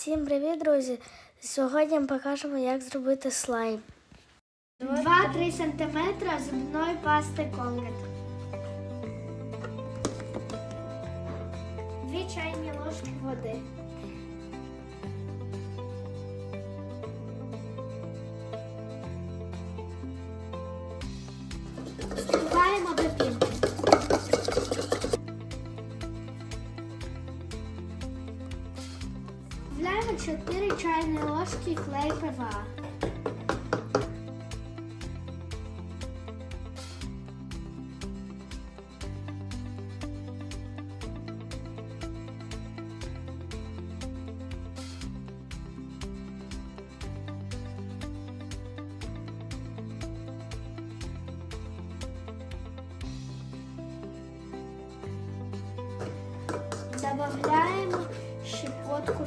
Всім привіт, друзі! Сьогодні ми покажемо, як зробити слайм. 2-3 см зубної пасти Колгет. Дві чайні ложки води. Вляємо 4 чайні ложки клей ПВА. Добавляємо щепотку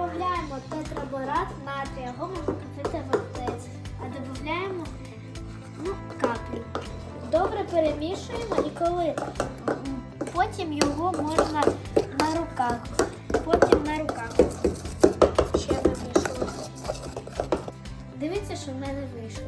Добавляємо тетраборат натрія, його можна купити в аптеці. А додаємо ну, каплю. Добре перемішуємо і коли потім його можна на руках. Потім на руках ще вимішувати. Дивіться, що в мене вийшло.